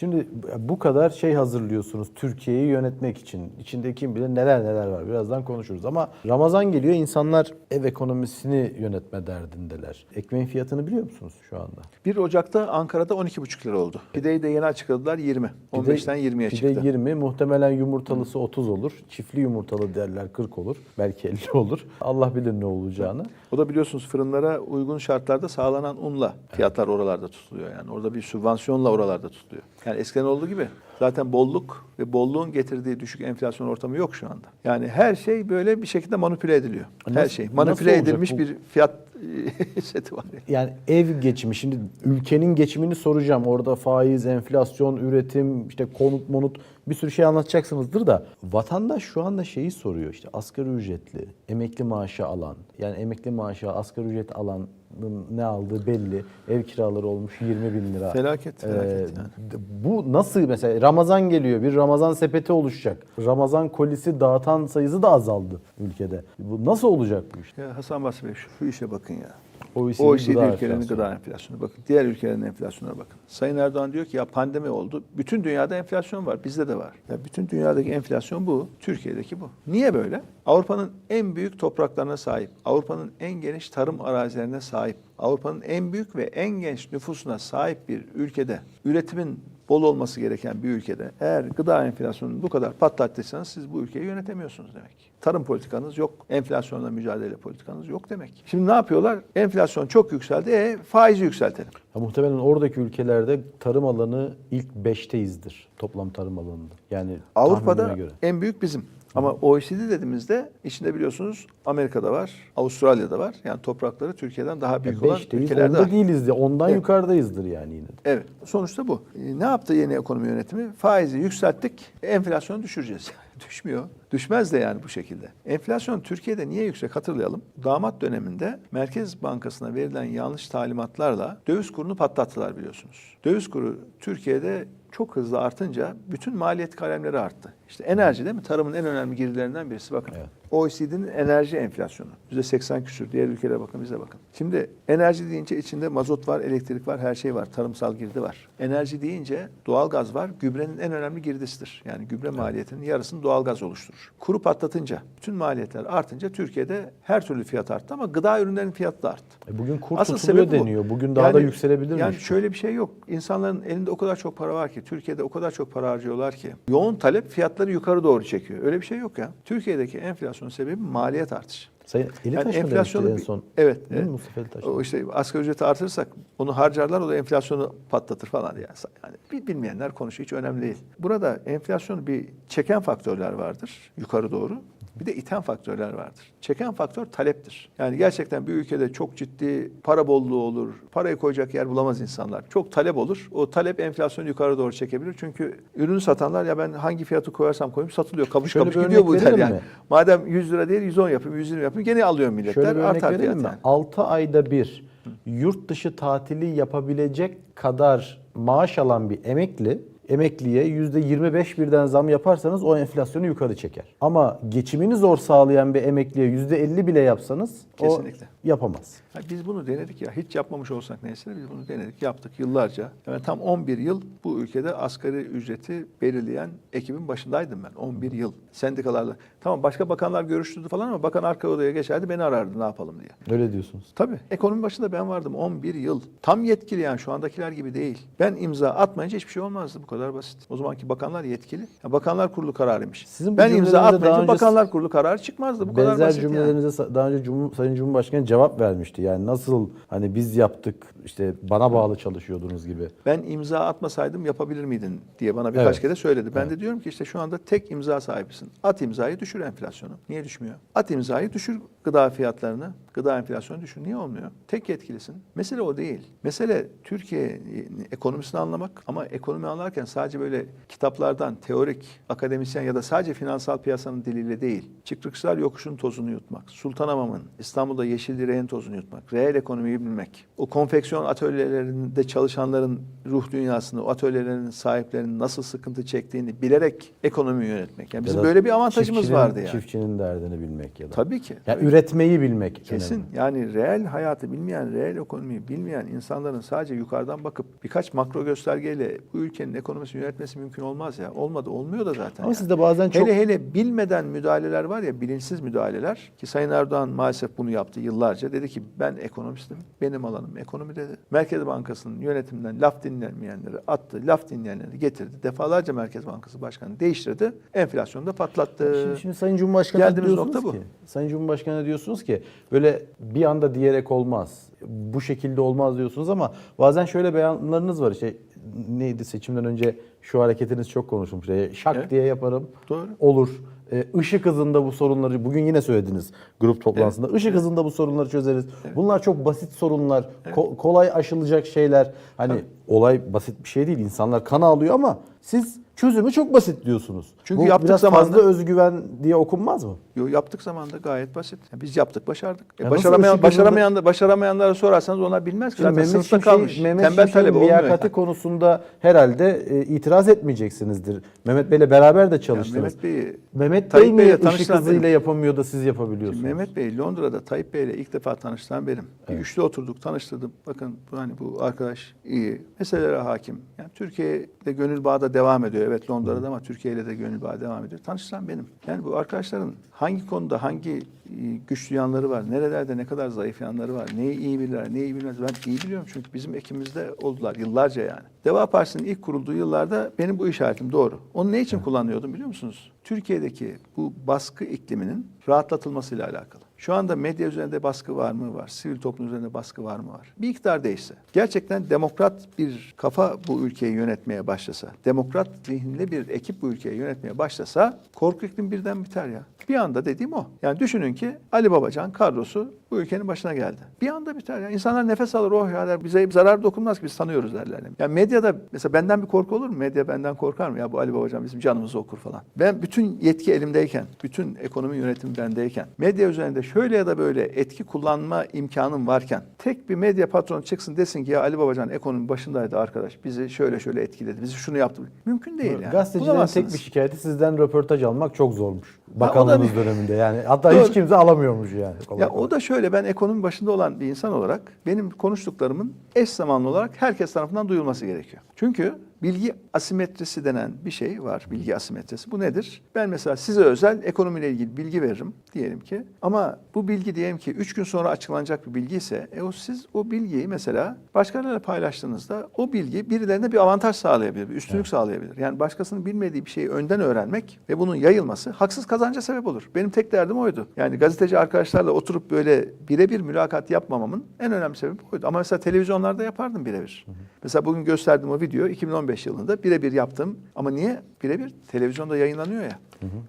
Şimdi bu kadar şey hazırlıyorsunuz Türkiye'yi yönetmek için. İçinde kim bilir neler neler var. Birazdan konuşuruz ama Ramazan geliyor insanlar ev ekonomisini yönetme derdindeler. Ekmeğin fiyatını biliyor musunuz şu anda? 1 Ocak'ta Ankara'da 12,5 lira oldu. Pideyi de yeni açıkladılar 20. 15'ten 20'ye pide çıktı. 20 muhtemelen yumurtalısı 30 olur. Çiftli yumurtalı derler 40 olur. Belki 50 olur. Allah bilir ne olacağını. O da biliyorsunuz fırınlara uygun şartlarda sağlanan unla fiyatlar oralarda tutuluyor. Yani orada bir sübvansiyonla oralarda tutuluyor. Yani eskiden olduğu gibi zaten bolluk ve bolluğun getirdiği düşük enflasyon ortamı yok şu anda. Yani her şey böyle bir şekilde manipüle ediliyor. Her Nasıl- şey nasıl manipüle edilmiş bu? bir fiyat e, seti var. yani. Yani ev geçimi şimdi ülkenin geçimini soracağım. Orada faiz, enflasyon, üretim, işte konut monut bir sürü şey anlatacaksınızdır da vatandaş şu anda şeyi soruyor işte asgari ücretli, emekli maaşı alan yani emekli maaşı asgari ücret alanın ne aldığı belli. Ev kiraları olmuş 20 bin lira. Felaket, felaket Ee, yani. Bu nasıl mesela Ramazan geliyor bir Ramazan sepeti oluşacak. Ramazan kolisi dağıtan sayısı da azaldı ülkede. Bu nasıl olacak bu iş? Ya Hasan Basri Bey şu işe bakın ya. OECD OECD gıda ülkelerinin enflasyonu. gıda enflasyonu bakın. Diğer ülkelerin enflasyonuna bakın. Sayın Erdoğan diyor ki ya pandemi oldu. Bütün dünyada enflasyon var. Bizde de var. Ya bütün dünyadaki enflasyon bu. Türkiye'deki bu. Niye böyle? Avrupa'nın en büyük topraklarına sahip. Avrupa'nın en geniş tarım arazilerine sahip. Avrupa'nın en büyük ve en genç nüfusuna sahip bir ülkede üretimin bol olması gereken bir ülkede eğer gıda enflasyonunu bu kadar patlattıysanız siz bu ülkeyi yönetemiyorsunuz demek. Tarım politikanız yok, enflasyonla mücadele politikanız yok demek. Şimdi ne yapıyorlar? Enflasyon çok yükseldi, e, faizi yükseltelim. Ya muhtemelen oradaki ülkelerde tarım alanı ilk 5'teyizdir toplam tarım alanında. Yani Avrupa'da göre. en büyük bizim. Ama OECD dediğimizde içinde biliyorsunuz Amerika'da var, Avustralya'da var. Yani toprakları Türkiye'den daha büyük olan 5'teyiz, ülkelerde onda var. değiliz de ondan Evet. yukarıdayızdır yani yine de. Evet. Sonuçta bu. E, ne yaptı yeni ekonomi yönetimi? Faizi yükselttik, enflasyonu düşüreceğiz. Düşmüyor. Düşmez de yani bu şekilde. Enflasyon Türkiye'de niye yüksek hatırlayalım. Damat döneminde Merkez Bankası'na verilen yanlış talimatlarla döviz kurunu patlattılar biliyorsunuz. Döviz kuru Türkiye'de çok hızlı artınca bütün maliyet kalemleri arttı. İşte enerji değil mi? Tarımın en önemli girdilerinden birisi bakın. Evet. OECD'nin enerji enflasyonu. %80 küsür. Diğer ülkelere bakın bize bakın. Şimdi enerji deyince içinde mazot var, elektrik var, her şey var. Tarımsal girdi var. Enerji deyince doğalgaz var. Gübrenin en önemli girdisidir. Yani gübre maliyetinin yarısını doğalgaz oluşturur. Kuru patlatınca, bütün maliyetler artınca Türkiye'de her türlü fiyat arttı ama gıda ürünlerinin fiyatı da arttı. E bugün kur Asıl tutuluyor bu. deniyor. Bugün daha da yükselebilir mi? Yani şöyle bir şey yok. İnsanların elinde o kadar çok para var ki, Türkiye'de o kadar çok para harcıyorlar ki. Yoğun talep fiyatları yukarı doğru çekiyor. Öyle bir şey yok ya. Türkiye'deki enflasyon sebebi maliyet artışı. Sayın Elitaş Yani enflasyonu en son? Evet, Değil evet. Mustafa Elitaş? O işte asgari ücreti artırırsak onu harcarlar o da enflasyonu patlatır falan yani. yani bil- bilmeyenler konuşuyor hiç önemli değil. Burada enflasyonu bir çeken faktörler vardır yukarı doğru. Bir de iten faktörler vardır. Çeken faktör taleptir. Yani gerçekten bir ülkede çok ciddi para bolluğu olur. Parayı koyacak yer bulamaz insanlar. Çok talep olur. O talep enflasyonu yukarı doğru çekebilir. Çünkü ürünü satanlar ya ben hangi fiyatı koyarsam koyayım satılıyor. Kavuş Şöyle bir gidiyor bu der yani. mi? Madem 100 lira değil 110 yapayım 120 yapayım gene alıyor milletler. Şöyle bir örnek Artar verelim mi? yani. 6 ayda bir yurt dışı tatili yapabilecek kadar maaş alan bir emekli emekliye %25 birden zam yaparsanız o enflasyonu yukarı çeker. Ama geçimini zor sağlayan bir emekliye %50 bile yapsanız Kesinlikle. o yapamaz. Ya biz bunu denedik ya. Hiç yapmamış olsak neyse biz bunu denedik, yaptık yıllarca. Yani tam 11 yıl bu ülkede asgari ücreti belirleyen ekibin başındaydım ben. 11 yıl sendikalarla. Tamam başka bakanlar görüştürdü falan ama bakan arka odaya geçerdi beni arardı ne yapalım diye. Öyle diyorsunuz. Tabii. Ekonomi başında ben vardım 11 yıl. Tam yetkili yani şu andakiler gibi değil. Ben imza atmayınca hiçbir şey olmazdı. Bu kadar basit. O zamanki bakanlar yetkili. Ya bakanlar kurulu kararıymış. Sizin ben imza atmayınca önce- bakanlar kurulu kararı çıkmazdı. Bu kadar Benzer basit yani. cümlelerinize sa- daha önce Cum- Sayın Cumhurbaşkanı cevap vermişti. Yani nasıl hani biz yaptık işte bana bağlı çalışıyordunuz gibi. ben imza atmasaydım yapabilir miydin diye bana birkaç Evet. kere söyledi. Ben de diyorum ki işte şu anda tek imza sahibisin. At imzayı düşür enflasyonu. Niye düşmüyor? At imzayı düşür gıda fiyatlarını. Gıda enflasyonu düşür. Niye olmuyor? Tek yetkilisin. Mesele o değil. Mesele Türkiye'nin ekonomisini anlamak ama ekonomi anlarken sadece böyle kitaplardan teorik, akademisyen ya da sadece finansal piyasanın diliyle değil. Çıkrıkçılar yokuşun tozunu yutmak. Sultanhamam'ın İstanbul'da yeşil direğin tozunu yutmak. Reel ekonomiyi bilmek. O konfeksiyon atölyelerinde çalışanların ruh dünyasını, o atölyelerin sahiplerinin nasıl sıkıntı çektiğini bilerek ekonomi yönetmek. Yani bizim böyle bir avantajımız vardı yani. Çiftçinin derdini bilmek ya da. Tabii ki. Ya tabii ki. üretmeyi bilmek Kesinlikle. Kesin. Yani reel hayatı bilmeyen, reel ekonomiyi bilmeyen insanların sadece yukarıdan bakıp birkaç makro göstergeyle bu ülkenin ekonomisini yönetmesi mümkün olmaz ya. Olmadı, olmuyor da zaten. Ama ya. siz de bazen çok Hele hele bilmeden müdahaleler var ya, bilinçsiz müdahaleler ki Sayın Erdoğan maalesef bunu yaptı yıllarca. Dedi ki ben ekonomistim, benim alanım ekonomi dedi. Merkez Bankası'nın yönetiminden laf dinlemeyenleri attı, laf dinleyenleri getirdi. Defalarca Merkez Bankası Başkanı değiştirdi, enflasyonu da patlattı. Şimdi, şimdi Sayın Cumhurbaşkanı Geldiğimiz diyorsunuz nokta bu. ki, Sayın Cumhurbaşkanı diyorsunuz ki böyle bir anda diyerek olmaz. Bu şekilde olmaz diyorsunuz ama bazen şöyle beyanlarınız var işte neydi seçimden önce şu hareketiniz çok konuşulmuş. Şak Evet. diye yaparım. Doğru. Olur. Ee, Işık hızında bu sorunları bugün yine söylediniz grup toplantısında. Işık hızında bu sorunları çözeriz. Bunlar çok basit sorunlar. ko- kolay aşılacak şeyler. Hani olay basit bir şey değil. İnsanlar kan ağlıyor ama siz çözümü çok basit diyorsunuz. Çünkü Bu yaptık biraz zamanında- fazla özgüven diye okunmaz mı? Yo yaptık zamanda gayet basit. Ya biz yaptık, başardık. E Ya başaramayan, ışık başaramayan, başaramayanlara sorarsanız onlar bilmez ki. Şimdi Zaten Mehmet sınıfta Şimşek'in kalmış. Mehmet Tembel talebe olmuyor. liyakati yani. konusunda herhalde e, itiraz etmeyeceksinizdir. Mehmet Bey'le beraber de çalıştınız. Mehmet Bey'i Mehmet Bey mi Bey'le ışık hızıyla yapamıyor da siz yapabiliyorsunuz? Mehmet Bey Londra'da Tayyip Bey'le ilk defa tanıştıran benim. Bir üçlü oturduk, tanıştırdım. Bakın bu hani bu arkadaş iyi. Meselelere hakim. Yani Türkiye'de gönül bağı da devam ediyor. Evet Londra'da ama Türkiye ile de gönül bağı devam ediyor. Tanıştıran benim. Yani bu arkadaşların hangi konuda hangi e, güçlü yanları var, nerelerde ne kadar zayıf yanları var, neyi iyi bilirler, neyi bilmez. Ben iyi biliyorum çünkü bizim ekibimizde oldular yıllarca yani. Deva Partisi'nin ilk kurulduğu yıllarda benim bu işaretim doğru. Onu ne için kullanıyordum biliyor musunuz? Türkiye'deki bu baskı ikliminin rahatlatılmasıyla alakalı. Şu anda medya üzerinde baskı var mı? Var. Sivil toplum üzerinde baskı var mı? Var. Bir iktidar değişse, gerçekten demokrat bir kafa bu ülkeyi yönetmeye başlasa, demokrat zihinli bir ekip bu ülkeyi yönetmeye başlasa korku iklim birden biter ya. Bir anda dediğim o. Yani düşünün ki Ali Babacan kadrosu bu ülkenin başına geldi. Bir anda biter ya. İnsanlar nefes alır oh ya der. Bize zarar dokunmaz ki biz tanıyoruz derler. Yani medyada mesela benden bir korku olur mu? Medya benden korkar mı? Ya bu Ali Babacan bizim canımızı okur falan. Ben bütün yetki elimdeyken, bütün ekonomi yönetimi bendeyken, medya üzerinde şöyle ya da böyle etki kullanma imkanım varken tek bir medya patronu çıksın desin ki ya Ali Babacan ekonomi başındaydı arkadaş. Bizi şöyle şöyle etkiledi. Bizi şunu yaptı. Mümkün değil yani. Gazetecilerin tek bir şekayeti sizden röportaj almak çok zormuş. Da Bakanlığınız bir- döneminde yani. Hatta Doğru. hiç kimse alamıyormuş yani. kolay Ya kolay. o da şöyle ben ekonomi başında olan bir insan olarak benim konuştuklarımın eş zamanlı olarak herkes tarafından duyulması gerekiyor. Çünkü bilgi asimetrisi denen bir şey var. Bilgi asimetrisi. Bu nedir? Ben mesela size özel ekonomiyle ilgili bilgi veririm diyelim ki. Ama bu bilgi diyelim ki 3 gün sonra açıklanacak bir bilgi ise e o siz o bilgiyi mesela başkalarıyla paylaştığınızda o bilgi birilerine bir avantaj sağlayabilir, bir üstünlük sağlayabilir. Yani başkasının bilmediği bir şeyi önden öğrenmek ve bunun yayılması haksız kazanca sebep olur. Benim tek derdim oydu. Yani gazeteci arkadaşlarla oturup böyle birebir mülakat yapmamamın en önemli sebebi oydu. Ama mesela televizyonlarda yapardım birebir. Mesela bugün gösterdiğim o video 2015 yılında birebir yaptım. Ama niye? Birebir televizyonda yayınlanıyor ya.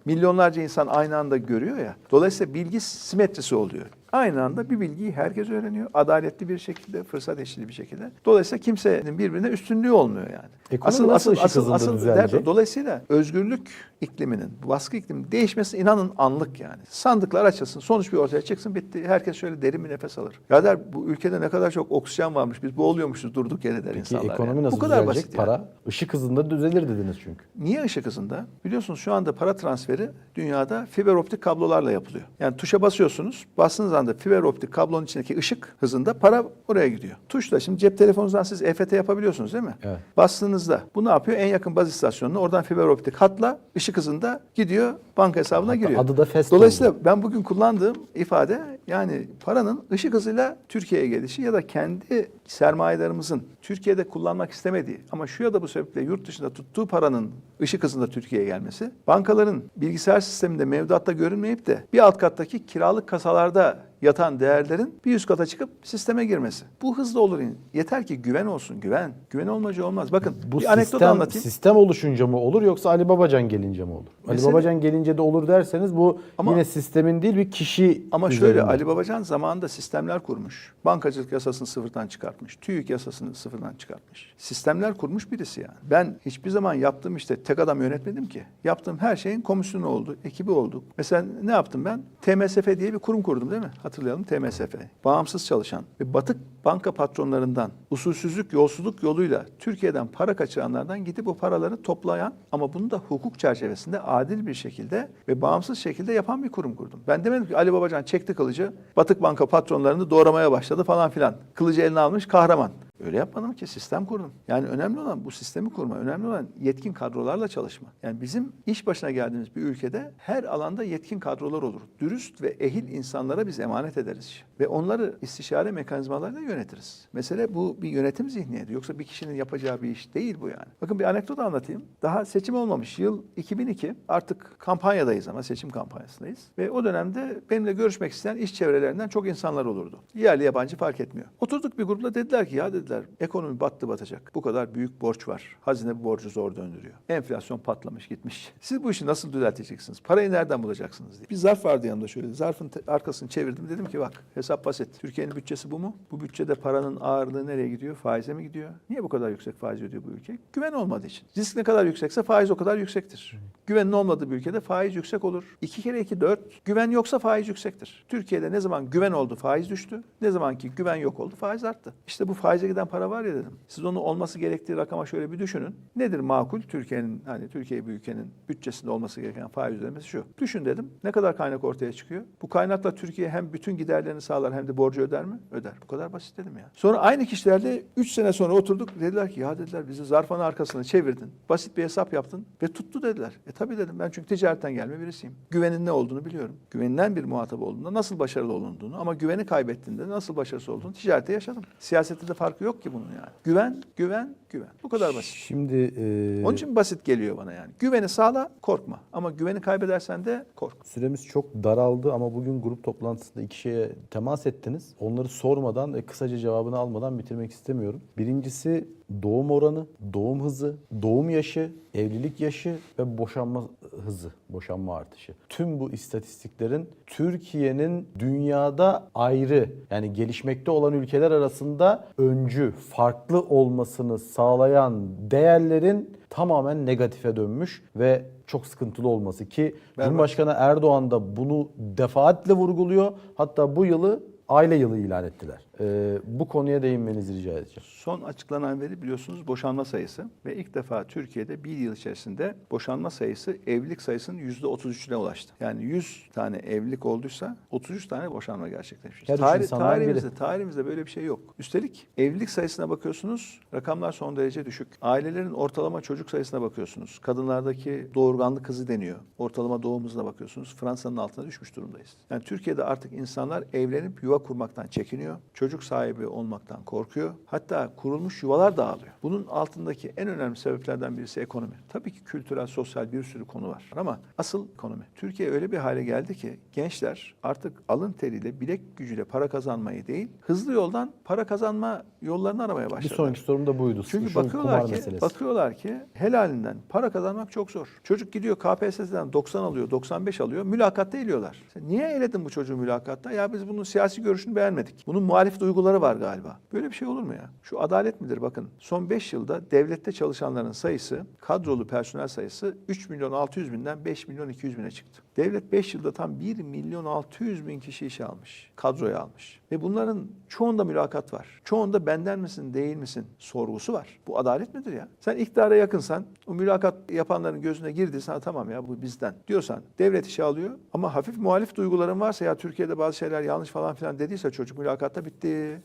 Milyonlarca insan aynı anda görüyor ya. Dolayısıyla bilgi simetrisi oluyor. Aynı anda bir bilgiyi herkes öğreniyor. Adaletli bir şekilde, fırsat eşitliği bir şekilde. Dolayısıyla kimsenin birbirine üstünlüğü olmuyor yani. Ekonomi nasıl ışık hızında düzelecek? dert- Dolayısıyla özgürlük ikliminin, baskı ikliminin değişmesi inanın anlık yani. Sandıklar açılsın, sonuç bir ortaya çıksın bitti. Herkes şöyle derin bir nefes alır. Ya der bu ülkede ne kadar çok oksijen varmış, biz boğuluyormuşuz durduk yere der Peki insanlar. ekonomi yani. nasıl bu kadar düzelecek? basit yani. Para ışık hızında düzelir dediniz çünkü. Niye ışık hızında? Biliyorsunuz şu anda para transferi dünyada fiber optik kablolarla yapılıyor. Yani tuşa basıyorsunuz. Bastığınız anda fiber optik kablonun içindeki ışık hızında para oraya gidiyor. Tuşla şimdi cep telefonunuzdan siz EFT yapabiliyorsunuz değil mi? Evet. Bastığınızda bu ne yapıyor? En yakın baz istasyonuna oradan fiber optik hatla ışık hızında gidiyor banka hesabına Hatta giriyor. adı da Fast Dolayısıyla ben bugün kullandığım ifade yani paranın ışık hızıyla Türkiye'ye gelişi ya da kendi sermayelerimizin Türkiye'de kullanmak istemediği ama şu ya da bu sebeple yurt dışında tuttuğu paranın ışık hızında Türkiye'ye gelmesi, bankaların bilgisayar sisteminde mevduatta görünmeyip de bir alt kattaki kiralık kasalarda yatan değerlerin bir üst kata çıkıp sisteme girmesi. Bu hızlı olur. Yeter ki güven olsun, güven. Güven olmacı olmaz. Bakın Bu bir anekdot sistem, anlatayım. sistem oluşunca mı olur yoksa Ali Babacan gelince mi olur? Mesele- Ali Babacan gelince de olur derseniz bu Ama- yine sistemin değil bir kişi Ama şöyle üzerinden. Ali Babacan zamanında sistemler kurmuş. Bankacılık yasasını sıfırdan çıkartmış. TÜİK yasasını sıfırdan çıkartmış. Sistemler kurmuş birisi yani. Ben hiçbir zaman yaptığım işte tek adam yönetmedim ki. Yaptığım her şeyin komisyonu oldu, ekibi olduk. Mesela ne yaptım ben? TMSF diye bir kurum kurdum değil mi? Hatırlayalım TMSF, bağımsız çalışan ve batık banka patronlarından usulsüzlük, yolsuzluk yoluyla Türkiye'den para kaçıranlardan gidip o paraları toplayan ama bunu da hukuk çerçevesinde adil bir şekilde ve bağımsız şekilde yapan bir kurum kurdum. Ben demedim ki Ali Babacan çekti kılıcı, batık banka patronlarını doğramaya başladı falan filan. Kılıcı eline almış kahraman. Öyle yapmadım ki sistem kurdum. Yani önemli olan bu sistemi kurma. Önemli olan yetkin kadrolarla çalışma. Yani bizim iş başına geldiğimiz bir ülkede her alanda yetkin kadrolar olur. Dürüst ve ehil insanlara biz emanet ederiz. Ve onları istişare mekanizmalarıyla yönetiriz. Mesele bu bir yönetim zihniyeti. Yoksa bir kişinin yapacağı bir iş değil bu yani. Bakın bir anekdot anlatayım. Daha seçim olmamış. Yıl 2002. Artık kampanyadayız ama seçim kampanyasındayız. Ve o dönemde benimle görüşmek isteyen iş çevrelerinden çok insanlar olurdu. Yerli yabancı fark etmiyor. Oturduk bir grupla dediler ki ya dediler ekonomi battı batacak. Bu kadar büyük borç var. Hazine bu borcu zor döndürüyor. Enflasyon patlamış gitmiş. Siz bu işi nasıl düzelteceksiniz? Parayı nereden bulacaksınız diye. Bir zarf vardı yanımda şöyle. Zarfın arkasını çevirdim. Dedim ki bak hesap basit. Türkiye'nin bütçesi bu mu? Bu bütçede paranın ağırlığı nereye gidiyor? Faize mi gidiyor? Niye bu kadar yüksek faiz ödüyor bu ülke? Güven olmadığı için. Risk ne kadar yüksekse faiz o kadar yüksektir. Güvenin olmadığı bir ülkede faiz yüksek olur. İki kere iki dört. Güven yoksa faiz yüksektir. Türkiye'de ne zaman güven oldu faiz düştü. Ne zaman ki güven yok oldu faiz arttı. İşte bu faize giden para var ya dedim. Siz onu olması gerektiği rakama şöyle bir düşünün. Nedir makul Türkiye'nin hani Türkiye bir ülkenin bütçesinde olması gereken faiz ödemesi şu. Düşün dedim. Ne kadar kaynak ortaya çıkıyor? Bu kaynakla Türkiye hem bütün giderlerini sağlar hem de borcu öder mi? Öder. Bu kadar basit dedim ya. Sonra aynı kişilerle 3 sene sonra oturduk. Dediler ki ya dediler bizi zarfanın arkasına çevirdin. Basit bir hesap yaptın ve tuttu dediler. E tabii dedim ben çünkü ticaretten gelme birisiyim. Güvenin ne olduğunu biliyorum. Güvenilen bir muhatap olduğunda nasıl başarılı olunduğunu ama güveni kaybettiğinde nasıl başarısız olduğunu ticarette yaşadım. Siyasette de farkı yok ki bunun yani. Güven, güven, güven. Bu kadar basit. Şimdi e, Onun için basit geliyor bana yani. Güveni sağla, korkma. Ama güveni kaybedersen de kork. Süremiz çok daraldı ama bugün grup toplantısında iki şeye temas ettiniz. Onları sormadan ve kısaca cevabını almadan bitirmek istemiyorum. Birincisi doğum oranı, doğum hızı, doğum yaşı, evlilik yaşı ve boşanma hızı, boşanma artışı. Tüm bu istatistiklerin Türkiye'nin dünyada ayrı yani gelişmekte olan ülkeler arasında öncü, farklı olmasını sağlayan değerlerin tamamen negatife dönmüş ve çok sıkıntılı olması ki Berbat. Cumhurbaşkanı Erdoğan da bunu defaatle vurguluyor. Hatta bu yılı aile yılı ilan ettiler. Ee, bu konuya değinmenizi rica edeceğim. Son açıklanan veri biliyorsunuz boşanma sayısı ve ilk defa Türkiye'de bir yıl içerisinde boşanma sayısı evlilik sayısının yüzde 33'üne ulaştı. Yani 100 tane evlilik olduysa 33 tane boşanma gerçekleşmiş. Her Tarih, biri. tarihimizde, tarihimizde böyle bir şey yok. Üstelik evlilik sayısına bakıyorsunuz rakamlar son derece düşük. Ailelerin ortalama çocuk sayısına bakıyorsunuz. Kadınlardaki doğurganlık hızı deniyor. Ortalama doğum hızına bakıyorsunuz. Fransa'nın altına düşmüş durumdayız. Yani Türkiye'de artık insanlar evlenip yuva kurmaktan çekiniyor. Çocuk sahibi olmaktan korkuyor. Hatta kurulmuş yuvalar dağılıyor. Bunun altındaki en önemli sebeplerden birisi ekonomi. Tabii ki kültürel, sosyal bir sürü konu var ama asıl ekonomi. Türkiye öyle bir hale geldi ki gençler artık alın teriyle, bilek gücüyle para kazanmayı değil, hızlı yoldan para kazanma yollarını aramaya Bir başladılar. sonraki sorum da buydu. Çünkü Şu bakıyorlar ki, meselesi. bakıyorlar ki helalinden para kazanmak çok zor. Çocuk gidiyor KPSS'den 90 alıyor, 95 alıyor. Mülakatta eliyorlar. Sen niye eledin bu çocuğu mülakatta? Ya biz bunun siyasi görüşünü beğenmedik. Bunun muhalif duyguları var galiba. Böyle bir şey olur mu ya? Şu adalet midir? Bakın son 5 yılda devlette çalışanların sayısı, kadrolu personel sayısı 3 milyon 600 binden 5 milyon 200 bine çıktı. Devlet 5 yılda tam 1 milyon 600 bin kişi işe almış. Kadroya almış. Ve bunların çoğunda mülakat var. Çoğunda benden misin değil misin sorgusu var. Bu adalet midir ya? Sen iktidara yakınsan o mülakat yapanların gözüne girdi sana tamam ya bu bizden diyorsan devlet işe alıyor ama hafif muhalif duyguların varsa ya Türkiye'de bazı şeyler yanlış falan filan dediyse çocuk mülakatta bitti.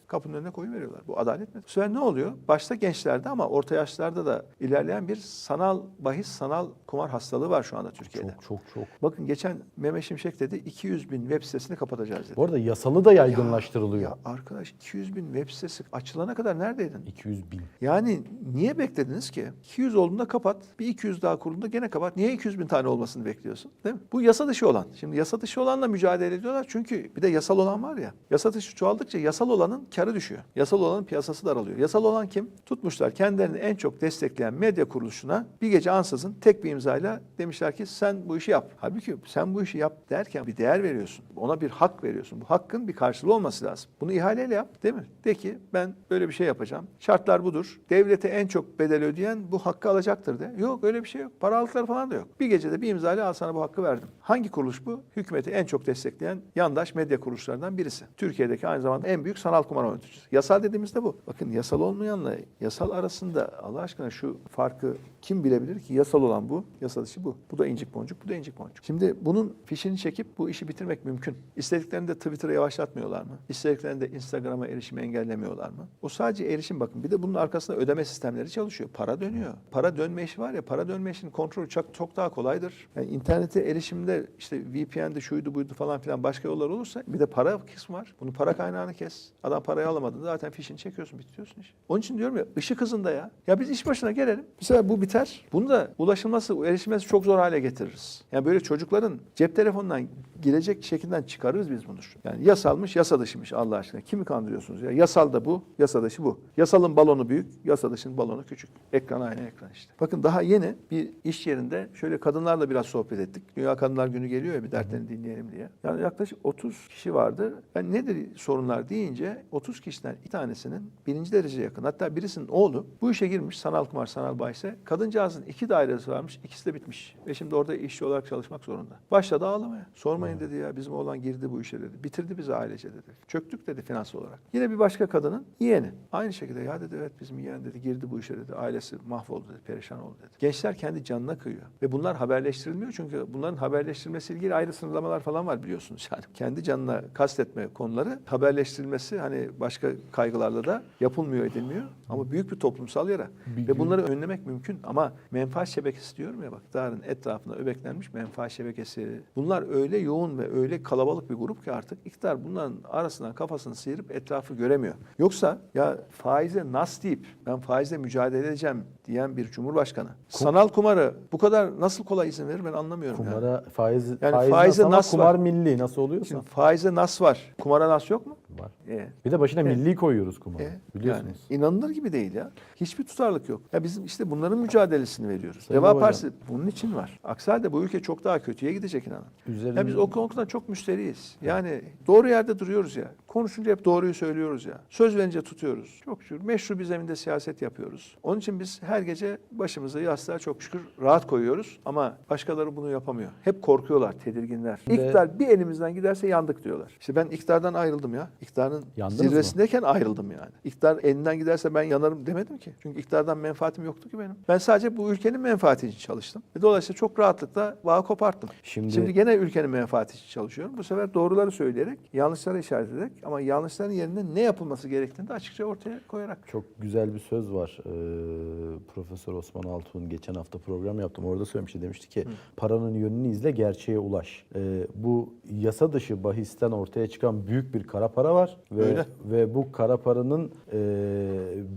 Kapının önüne koyuveriyorlar. Bu adalet mi? Bu sefer ne oluyor? Başta gençlerde ama orta yaşlarda da ilerleyen bir sanal bahis, sanal kumar hastalığı var şu anda Türkiye'de. Çok çok çok. Bakın geçen Mehmet Şimşek dedi 200 bin web sitesini kapatacağız dedi. Bu arada yasalı da yaygınlaştırılıyor. Ya arkadaş 200 bin web sitesi açılana kadar neredeydin? 200 bin. Yani niye beklediniz ki? 200 olduğunda kapat, bir 200 daha kurulduğunda gene kapat. Niye 200 bin tane olmasını bekliyorsun? Değil mi? Bu yasa dışı olan. Şimdi yasa dışı olanla mücadele ediyorlar çünkü bir de yasal olan var ya. Yasa dışı çoğaldıkça yasal yasal olanın karı düşüyor. Yasal olanın piyasası daralıyor. Yasal olan kim? Tutmuşlar kendilerini en çok destekleyen medya kuruluşuna bir gece ansızın tek bir imzayla demişler ki sen bu işi yap. Halbuki sen bu işi yap derken bir değer veriyorsun. Ona bir hak veriyorsun. Bu hakkın bir karşılığı olması lazım. Bunu ihaleyle yap değil mi? De ki ben böyle bir şey yapacağım. Şartlar budur. Devlete en çok bedel ödeyen bu hakkı alacaktır de. Yok öyle bir şey yok. Para aldıkları falan da yok. Bir gecede bir imzayla al sana bu hakkı verdim. Hangi kuruluş bu? Hükümeti en çok destekleyen yandaş medya kuruluşlarından birisi. Türkiye'deki aynı zamanda en büyük sanal kumar oynatıcısı. Yasal dediğimizde bu. Bakın yasal olmayanla yasal arasında Allah aşkına şu farkı kim bilebilir ki? Yasal olan bu, yasal dışı bu. Bu da incik boncuk, bu da incik boncuk. Şimdi bunun fişini çekip bu işi bitirmek mümkün. İstediklerinde Twitter'a yavaşlatmıyorlar mı? İstediklerinde Instagram'a erişimi engellemiyorlar mı? O sadece erişim bakın. Bir de bunun arkasında ödeme sistemleri çalışıyor. Para dönüyor. Para dönme işi var ya, para dönme işinin kontrolü çok, çok daha kolaydır. Yani internete erişimde işte VPN'de şuydu buydu falan filan başka yollar olursa bir de para kısmı var. Bunu para kaynağını kes. Adam parayı alamadı zaten fişini çekiyorsun bitiriyorsun işi. Onun için diyorum ya ışık hızında ya. Ya biz iş başına gelelim. Mesela bu biter. Bunu da ulaşılması, erişilmesi çok zor hale getiririz. Yani böyle çocukların cep telefonundan girecek şekilden çıkarırız biz bunu. Yani yasalmış, yasa dışıymış Allah aşkına. Kimi kandırıyorsunuz ya? Yasal da bu, yasa dışı bu. Yasalın balonu büyük, yasa dışının balonu küçük. Ekran aynı ekran işte. Bakın daha yeni bir iş yerinde şöyle kadınlarla biraz sohbet ettik. Dünya Kadınlar Günü geliyor ya bir dertlerini dinleyelim diye. Yani yaklaşık 30 kişi vardı. Ben nedir sorunlar deyince 30 kişiden iki tanesinin birinci derece yakın. Hatta birisinin oğlu bu işe girmiş sanal kumar, sanal bahise. Kadıncağızın iki dairesi varmış, ikisi de bitmiş. Ve şimdi orada işçi olarak çalışmak zorunda. Başladı ağlamaya. Sormayın dedi ya bizim oğlan girdi bu işe dedi. Bitirdi bizi ailece dedi. Çöktük dedi finansal olarak. Yine bir başka kadının yeğeni. Aynı şekilde ya dedi evet bizim yeğen dedi girdi bu işe dedi. Ailesi mahvoldu dedi, perişan oldu dedi. Gençler kendi canına kıyıyor. Ve bunlar haberleştirilmiyor çünkü bunların haberleştirilmesiyle ilgili ayrı sınırlamalar falan var biliyorsunuz. Yani kendi canına kastetme konuları haberleştirilmesi hani başka kaygılarla da yapılmıyor edilmiyor. Ama büyük bir toplumsal yara. Bir Ve bunları önlemek mümkün ama menfaat şebekesi diyorum ya bak iktidarın etrafında öbeklenmiş menfaat şebekesi. Bunlar öyle yoğun ve öyle kalabalık bir grup ki artık iktidar bunların arasından kafasını sıyırıp etrafı göremiyor. Yoksa ya faize nas deyip ben faizle mücadele edeceğim diyen bir cumhurbaşkanı sanal kumarı bu kadar nasıl kolay izin verir ben anlamıyorum. yani. Kumara faiz Yani faiz faize nasıl ama nas kumar var. milli nasıl oluyorsa Şimdi faize nas var. Kumara nas yok mu? Var. E, Bir de başına E, milli koyuyoruz kumara. E, biliyorsunuz. Yani inanılır gibi değil ya. Hiçbir tutarlık yok. Ya bizim işte bunların mücadelesini veriyoruz. Sayın Deva. Partisi bunun için var. Aksi halde bu ülke çok daha kötüye gidecek inanın. Üzerine- Ya biz o konuda çok müsteriyiz. Yani doğru yerde duruyoruz ya. Konuşunca hep doğruyu söylüyoruz ya. Söz verince tutuyoruz. Çok şükür meşru bir zeminde siyaset yapıyoruz. Onun için biz her gece başımızı yastığa çok şükür rahat koyuyoruz. Ama başkaları bunu yapamıyor. Hep korkuyorlar, tedirginler. İktidar bir elimizden giderse yandık diyorlar. İşte ben iktidardan ayrıldım ya. İktidarın Yandınız mı? zirvesindeyken ayrıldım yani. İktidar elinden giderse ben yanarım demedim ki. Çünkü iktidardan menfaatim yoktu ki benim. Ben sadece bu ülkenin menfaati için çalıştım. Ve dolayısıyla çok rahatlıkla bağı koparttım. Şimdi- Şimdi, gene ülkenin menfaati için çalışıyorum. Bu sefer doğruları söyleyerek, yanlışları işaret ederek ama yanlışların yerine ne yapılması gerektiğini de açıkça ortaya koyarak. Çok güzel bir söz var. Ee, Profesör Osman Altuğ'un geçen hafta program yaptım. Orada söylemişti. Demişti ki paranın yönünü izle gerçeğe ulaş. Ee, bu yasa dışı bahisten ortaya çıkan büyük bir kara para var. Ve, Öyle. ve bu kara paranın e,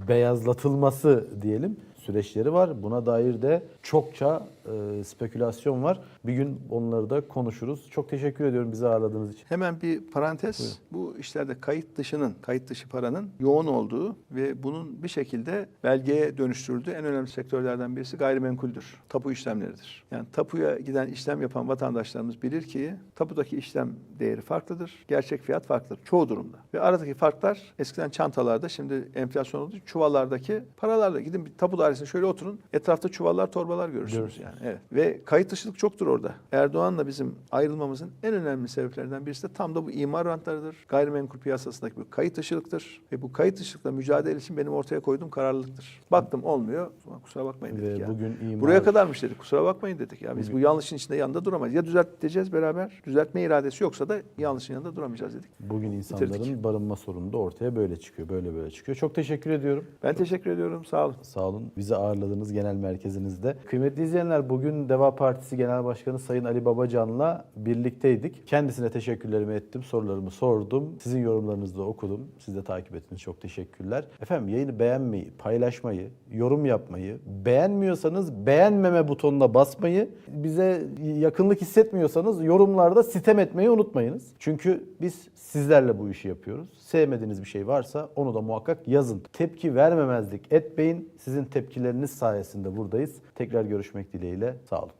beyazlatılması diyelim süreçleri var. Buna dair de çokça e, spekülasyon var. Bir gün onları da konuşuruz. Çok teşekkür ediyorum bizi ağırladığınız için. Hemen bir parantez. Bu işlerde kayıt dışının, kayıt dışı paranın yoğun olduğu ve bunun bir şekilde belgeye dönüştürüldüğü en önemli sektörlerden birisi gayrimenkuldür. Tapu işlemleridir. Yani tapuya giden işlem yapan vatandaşlarımız bilir ki tapudaki işlem değeri farklıdır. Gerçek fiyat farklıdır çoğu durumda. Ve aradaki farklar eskiden çantalarda şimdi enflasyon olduğu çuvallardaki paralarla gidin bir tapu dairesine şöyle oturun. Etrafta çuvallar torbalar görürsünüz Görürsünüz. yani. Evet. Ve kayıt dışılık çoktur orada. Erdoğan'la bizim ayrılmamızın en önemli sebeplerinden birisi de tam da bu imar rantlarıdır. Gayrimenkul piyasasındaki bu kayıt dışılıktır. Ve bu kayıt dışılıkla mücadele için benim ortaya koyduğum kararlılıktır. Baktım olmuyor. Kusura bakmayın dedik Ve ya. bugün imar- Buraya kadarmış dedik. Kusura bakmayın dedik ya. Biz bu yanlışın içinde yanında duramayız. Ya düzelteceğiz beraber. Düzeltme iradesi yoksa da yanlışın yanında duramayacağız dedik. Bugün insanların Bitirdik. barınma sorunu da ortaya böyle çıkıyor. Böyle böyle çıkıyor. Çok teşekkür ediyorum. Ben teşekkür ediyorum. Sağ olun. Sağ olun. Bizi ağırladınız genel merkezinizde. Kıymetli izleyenler bugün Deva Partisi Genel Başkanı Sayın Ali Babacan'la birlikteydik. Kendisine teşekkürlerimi ettim, sorularımı sordum. Sizin yorumlarınızı da okudum. Siz de takip ettiniz. Çok teşekkürler. Efendim yayını beğenmeyi, paylaşmayı, yorum yapmayı, beğenmiyorsanız beğenmeme butonuna basmayı, bize yakınlık hissetmiyorsanız yorumlarda sitem etmeyi unutmayınız. Çünkü biz sizlerle bu işi yapıyoruz. Sevmediğiniz bir şey varsa onu da muhakkak yazın. Tepki vermemezlik etmeyin. Sizin tepkileriniz sayesinde buradayız. Tekrar görüşmek dileğiyle. Sağ olun.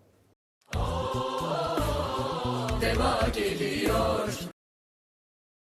Deva geliyor